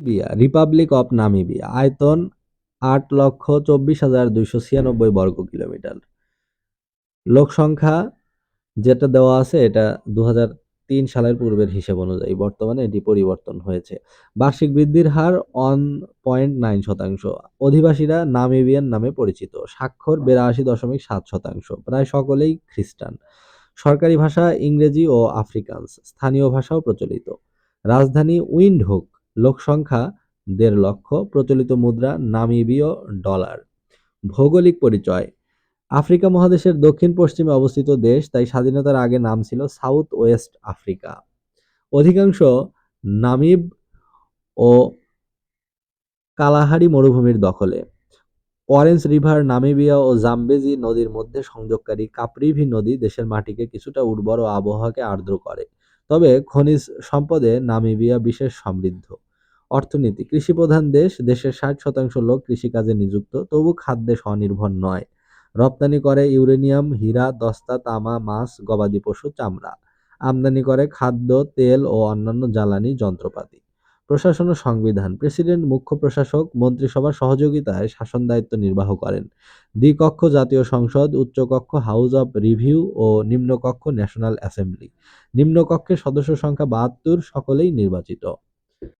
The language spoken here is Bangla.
নামিবিয়া রিপাবলিক অফ নামিবিয়া আয়তন আট লক্ষ চব্বিশ হাজার দুইশো ছিয়ানব্বই বর্গ কিলোমিটার। লোক সংখ্যা যেটা দেওয়া আছে এটা দু তিন সালের পূর্বের হিসেব অনুযায়ী বর্তমানে এটি পরিবর্তন হয়েছে। বার্ষিক বৃদ্ধির হার ওয়ান পয়েন্ট নাইন শতাংশ। অধিবাসীরা নামিবিয়ান নামে পরিচিত। স্বাক্ষর বেরাশি দশমিক সাত শতাংশ। প্রায় সকলেই খ্রিস্টান। সরকারি ভাষা ইংরেজি ও আফ্রিকান্স। স্থানীয় ভাষাও প্রচলিত। রাজধানী উইন্ডহুক। লোক সংখ্যা দেড় লক্ষ, প্রচলিত মুদ্রা নামিবীয় ডলার। ভৌগোলিক পরিচয়, আফ্রিকা মহাদেশের দক্ষিণ পশ্চিমে অবস্থিত দেশ, তাই স্বাধীনতার আগে নাম ছিল সাউথ ওয়েস্ট আফ্রিকা। অধিকাংশ নামিব ও কালাহারি মরুভূমির দখলে। অরেঞ্জ রিভার, নামিবিয়া ও জাম্বেজি নদীর মধ্যে সংযোগকারী কাপ্রিভি নদী দেশের মাটিকে কিছুটা উর্বর ও আবহাওয়াকে আর্দ্র করে। তবে খনিজ সম্পদে নামিবিয়া বিশেষ সমৃদ্ধ। অর্থনীতি। কৃষিপ্রধান দেশ, দেশের ষাট শতাংশ লোক কৃষিকাজে নিযুক্ত, তবু খাদ্যে স্বনির্ভর নয়। রপ্তানি করে ইউরেনিয়াম, হীরা, দস্তা, তামা, মাছ, গবাদি পশু, চামড়া। আমদানি করে খাদ্য, তেল ও অন্যান্য জ্বালানি যন্ত্রপাতি। প্রশাসন ও সংবিধান। প্রেসিডেন্ট, মুখ্য প্রশাসক, মন্ত্রিসভার সহযোগিতায় শাসন দায়িত্ব নির্বাহ করেন। দ্বিকক্ষ জাতীয় সংসদ, উচ্চকক্ষ, হাউস অব রিভিউ ও নিম্নকক্ষ ন্যাশনাল অ্যাসেম্বলি। নিম্নকক্ষের সদস্য সংখ্যা বাহাত্তর, সকলেই নির্বাচিত।